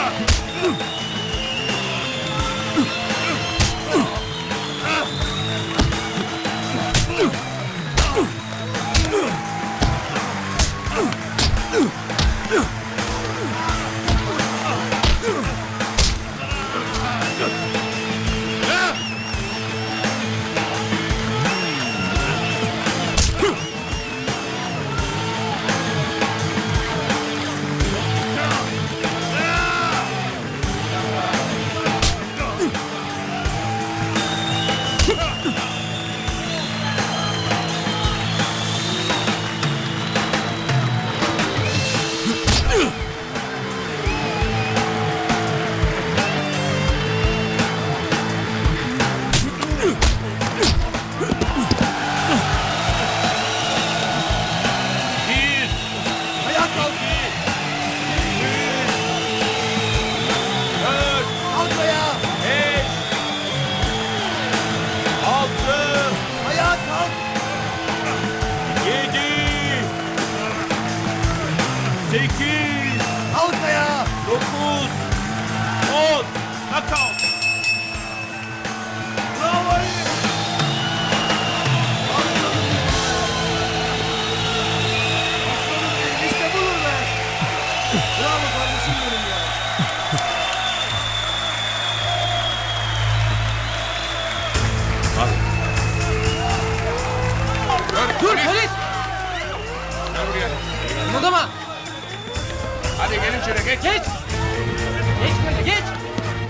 으악! 8 Halkaya 9 10 Knockout Bravo Ali. Aslanım Aslanım benim işte budur be. Bravo kardeşim benim ya. Dur polis! Gel buraya. Kımıldama! Hadi gelin şöyle geç. Geç! Geç böyle geç!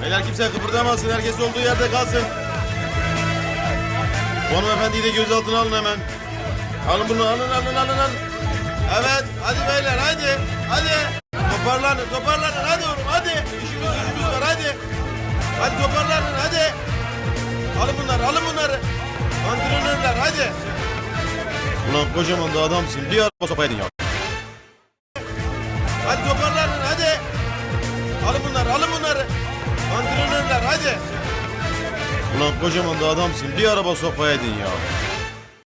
Beyler kimse kıpırdamasın. Herkes olduğu yerde kalsın. Bu hanımefendiyi de gözaltına alın hemen. Alın bunu alın alın alın alın. Evet hadi beyler hadi. Hadi. Toparlanın toparlanın hadi oğlum hadi. İşimiz gücümüz var hadi. Hadi toparlanın hadi. Alın bunları alın bunları. Antrenörler hadi. Ulan kocaman da adamsın. Bir araba sopaydın ya. Hadi toparlanın hadi. Alın bunları alın bunları. Antrenörler hadi. Ulan kocaman da adamsın. Bir araba sopaydın ya.